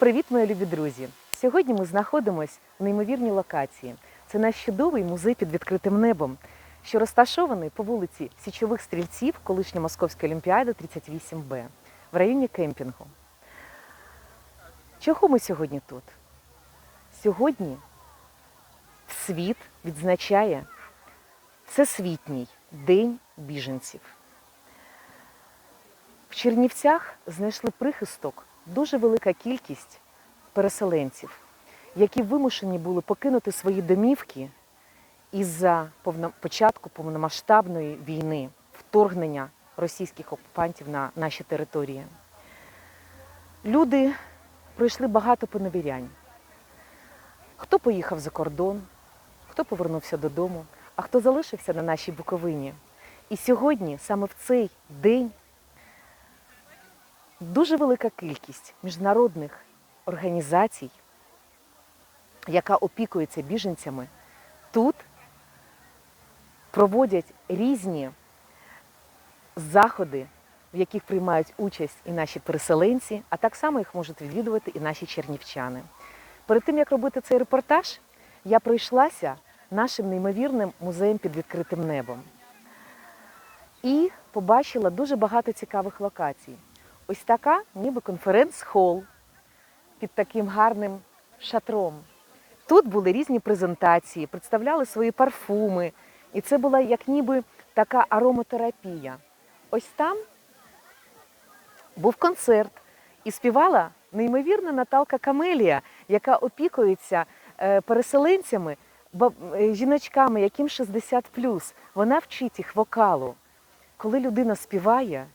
Привіт, мої любі друзі! Сьогодні ми знаходимося в неймовірній локації. Це наш чудовий музей під відкритим небом, що розташований по вулиці Січових стрільців, колишня Московська Олімпіада 38Б, в районі кемпінгу. Чого ми сьогодні тут? Сьогодні світ відзначає Всесвітній День біженців. В Чернівцях знайшли прихисток дуже велика кількість переселенців, які вимушені були покинути свої домівки із-за початку повномасштабної війни, вторгнення російських окупантів на наші території. Люди пройшли багато поневірянь. Хто поїхав за кордон, хто повернувся додому, а хто залишився на нашій Буковині. І сьогодні, саме в цей день, дуже велика кількість міжнародних організацій, яка опікується біженцями, тут проводять різні заходи, в яких приймають участь і наші переселенці, а так само їх можуть відвідувати і наші чернівчани. Перед тим як робити цей репортаж, я пройшлася нашим неймовірним музеєм під відкритим небом і побачила дуже багато цікавих локацій. Ось така, ніби конференц-хол під таким гарним шатром. Тут були різні презентації, представляли свої парфуми, і це була як ніби така ароматерапія. Ось там був концерт і співала неймовірна Наталка Камелія, яка опікується е, переселенцями, е, жіночками, яким 60 Вона вчить їх вокалу. Коли людина співає,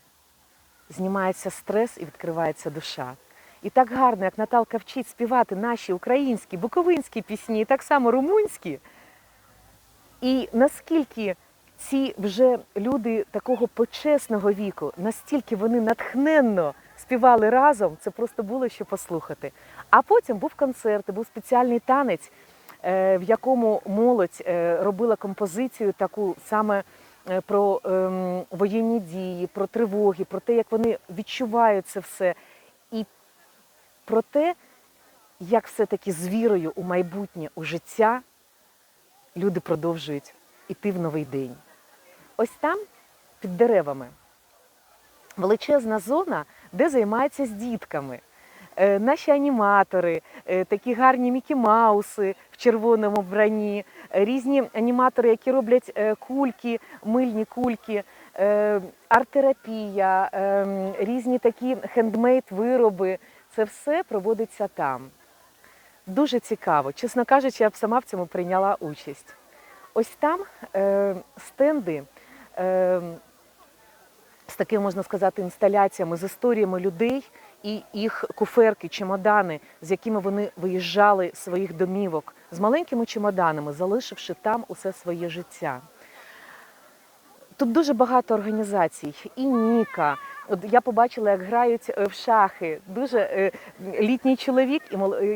знімається стрес і відкривається душа. І так гарно, як Наталка вчить співати наші українські, буковинські пісні, і так само румунські. І наскільки ці вже люди такого почесного віку, настільки вони натхненно співали разом, це просто було що послухати. А потім був концерт, був спеціальний танець, е, в якому молодь е, робила композицію таку саме про ем, воєнні дії, про тривоги, про те, як вони відчувають це все, і про те, як все-таки з вірою у майбутнє, у життя люди продовжують іти в новий день. Ось там, під деревами, величезна зона, де займаються з дітками. Е, Наші аніматори, е, такі гарні Мікі Мауси в червоному вбранні, різні аніматори, які роблять е, кульки, мильні кульки, арт-терапія, різні такі хендмейд вироби. Це все проводиться там. Дуже цікаво. Чесно кажучи, я б сама в цьому прийняла участь. Ось там е, стенди е, з такими, можна сказати, інсталяціями, з історіями людей і їх куферки, чемодани, з якими вони виїжджали з своїх домівок, з маленькими чемоданами, залишивши там усе своє життя. Тут дуже багато організацій, і Ніка. От я побачила, як грають е, в шахи. Дуже е, літній чоловік і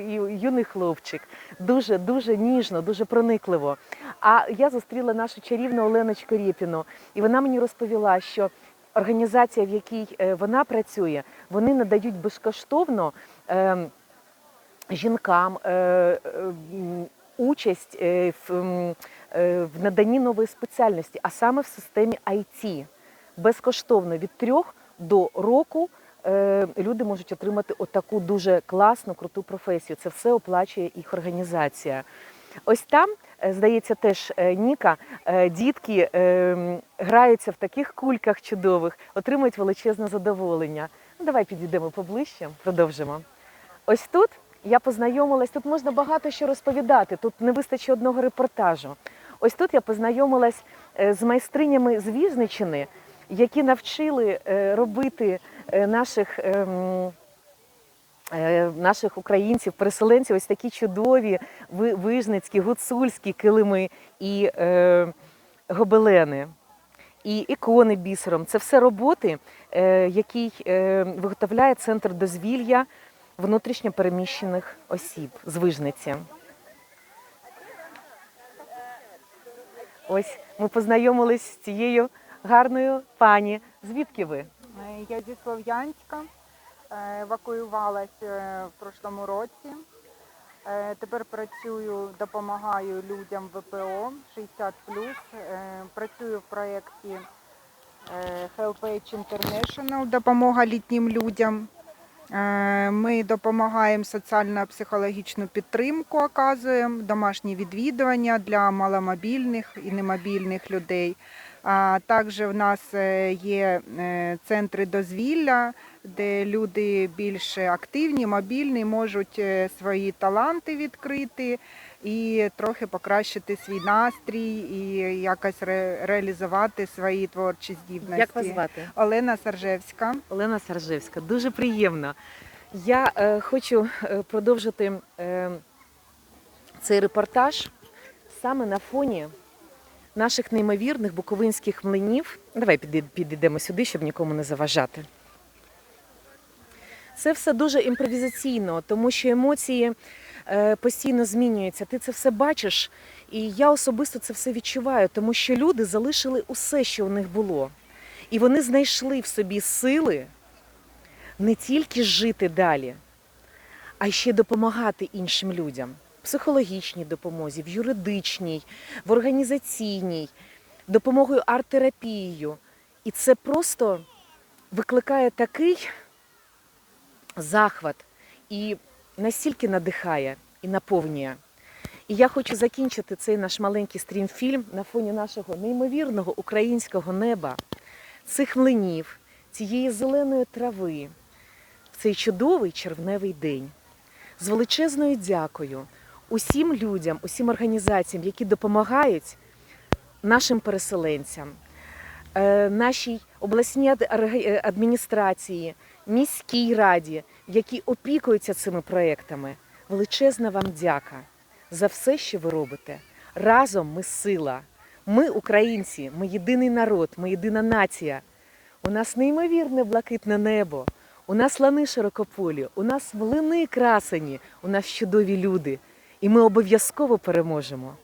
юний хлопчик. Дуже дуже ніжно, дуже проникливо. А я зустріла нашу чарівну Оленочку Рєпіну, і вона мені розповіла, що організація, в якій е, вона працює, вони надають безкоштовно. ем, жінкам е, е, участь в, наданні нової спеціальності, а саме в системі IT. Безкоштовно від трьох до року люди можуть отримати отаку дуже класну, круту професію. Це все оплачує їх організація. Ось там, здається, теж е, Ніка, е, дітки е, граються в таких кульках чудових, отримують величезне задоволення. Ну, давай підійдемо поближче, продовжимо. Ось тут я познайомилась, тут можна багато що розповідати, тут не вистачить одного репортажу. Ось тут я познайомилась е, з майстринями з Віжничини, які навчили е, робити е, наших. Е, Наших українців, переселенців, ось такі чудові ви- вижницькі, гуцульські килими і е, гобелени, і ікони бісером. Це все роботи, е, які е, виготовляє центр дозвілля внутрішньо переміщених осіб з Вижниці. Ось ми познайомились з цією гарною пані. Звідки ви? Я зі Слов'янська. Е, евакуювалась е, в прошлому році. Е, Тепер працюю, допомагаю людям ВПО 60 Працюю в проєкті е, HelpAge International, допомога літнім людям. Ми допомагаємо соціально-психологічну підтримку, оказуємо, домашні відвідування для маломобільних і немобільних людей. А також в нас е, є е, центри дозвілля, де люди більш активні, мобільні, можуть е, свої таланти відкрити і трохи покращити свій настрій і якось ре- реалізувати свої творчі здібності. Як вас звати? Олена Саржевська. Олена Саржевська, дуже приємно. Я е, хочу продовжити е, цей репортаж саме на фоні наших неймовірних буковинських млинів. Давай підійдемо сюди, щоб нікому не заважати. Це все дуже імпровізаційно, тому що емоції е, постійно змінюються. Ти це все бачиш, і я особисто це все відчуваю, тому що люди залишили усе, що у них було. І вони знайшли в собі сили не тільки жити далі, а ще допомагати іншим людям психологічній допомозі, в юридичній, в організаційній, допомогою арт-терапією. І це просто викликає такий захват і настільки надихає і наповнює. І я хочу закінчити цей наш маленький стрімфільм на фоні нашого неймовірного українського неба, цих млинів, цієї зеленої трави в цей чудовий червневий день. З величезною дякою усім людям, усім організаціям, які допомагають нашим переселенцям, е, нашій обласній е, адміністрації, міській раді, які опікуються цими проектами. Величезна вам дяка за все, що ви робите. Разом ми сила. Ми, українці, ми єдиний народ, ми єдина нація. У нас неймовірне блакитне небо, у нас лани широкополі, у нас млини красені, у нас чудові люди. І ми обов'язково переможемо.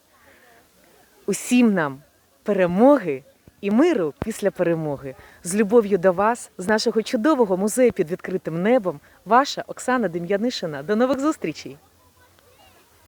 Усім нам перемоги і миру після перемоги. З любов'ю до вас, з нашого чудового музею під відкритим небом, ваша Оксана Дем'янишина. До нових зустрічей!